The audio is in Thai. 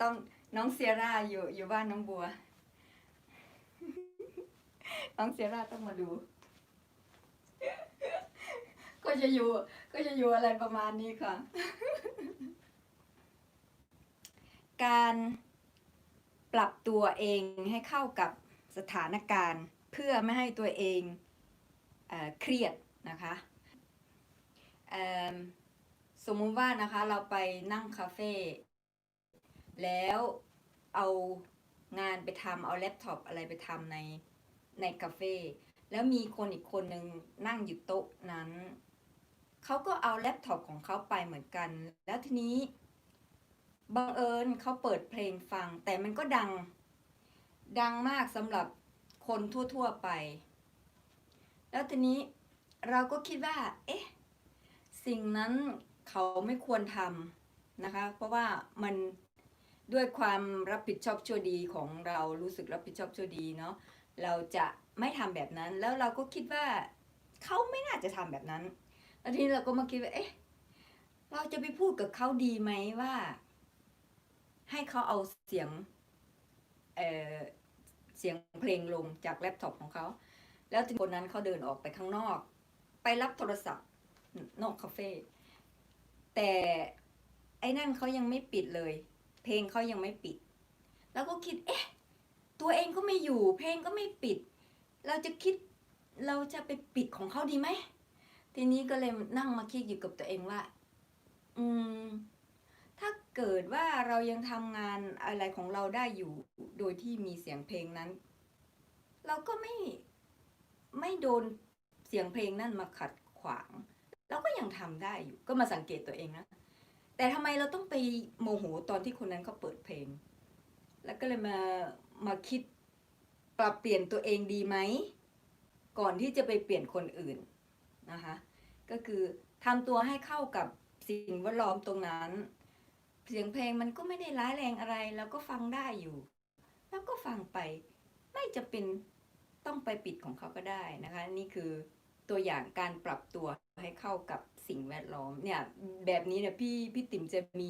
ต้องน้องเซียร่าอยู่อยู่บ้านน้องบัว น้องเซียร่าต้องมาดู ก็จะอยู่ ก็จะอยู่อะไรประมาณนี้ค่ะ การปรับตัวเองให้เข้ากับสถานการณ์เพื่อไม่ให้ตัวเองเเครียดนะคะสมมุติว่านะคะเราไปนั่งคาเฟ่ แล้วเอางานไปทำเอาแล็ปท็อปอะไรไปทำในในคาเฟ่แล้วมีคนอีกคนหนึ่งนั่งอยู่โต๊ะนั้นเขาก็เอาแล็ปท็อปของเขาไปเหมือนกัน แล้วทีนี้บังเอิญเขาเปิดเพลงฟัง แต่มันก็ดังดังมากสำหรับคนทั่วๆไป แล้วทีนี้เราก็คิดว่า เอ๊ะ สิ่งนั้นเขาไม่ควรทำนะคะ เพราะว่ามัน ด้วยความรับผิดชอบชั่วดีของเรารู้สึกรับผิดชอบชั่วดีเนาะเราจะไม่ทำแบบนั้น แล้วเราก็คิดว่าเขาไม่น่าจะทำแบบนั้นแล้วทีนี้เราก็มาคิดว่าเอ๊ะเราจะไปพูดกับเขาดีไหมว่า ให้เขาเอาเสียงเออเสียงเพลงลงจากแล็ปท็อปของเขา แล้วทีคนนั้นเขาเดินออกไปข้างนอก ไปรับโทรศัพท์นอกคาเฟ่แต่ไอ้นั่นเขายังไม่ปิดเลย เพลงเขายังไม่ปิด แล้วก็คิด เอ๊ะ ตัวเองก็ไม่อยู่ เพลงก็ไม่ปิด เราจะคิด เราจะไปปิดของเขาดีไหม ทีนี้ก็เลยนั่งมาคิดอยู่กับตัวเองว่า อืม ถ้าเกิดว่าเรายังทำงานอะไรของเราได้อยู่ โดยที่มีเสียงเพลงนั้น เราก็ไม่ ไม่โดนเสียงเพลงนั่นมาขัดขวาง เราก็ยังทำได้อยู่ ก็มาสังเกตตัวเองนะ แต่ทำไมเราต้องไปโมโหตอนที่คนนั้นเขาเปิดเพลง แล้วก็เลยมามาคิดปรับเปลี่ยนตัวเองดีไหม ก่อนที่จะไปเปลี่ยนคนอื่นนะคะ ก็คือทำตัวให้เข้ากับสิ่งแวดล้อมตรงนั้น เสียงเพลงมันก็ไม่ได้ร้ายแรงอะไรเราก็ฟังได้อยู่ แล้วก็ฟังไป ไม่จะเป็นต้องไปปิดของเขาก็ได้นะคะ นี่คือ ตัวอย่างการปรับตัวให้เข้ากับสิ่งแวดล้อมเนี่ยแบบนี้เนี่ยพี่พี่ติ๋มจะมี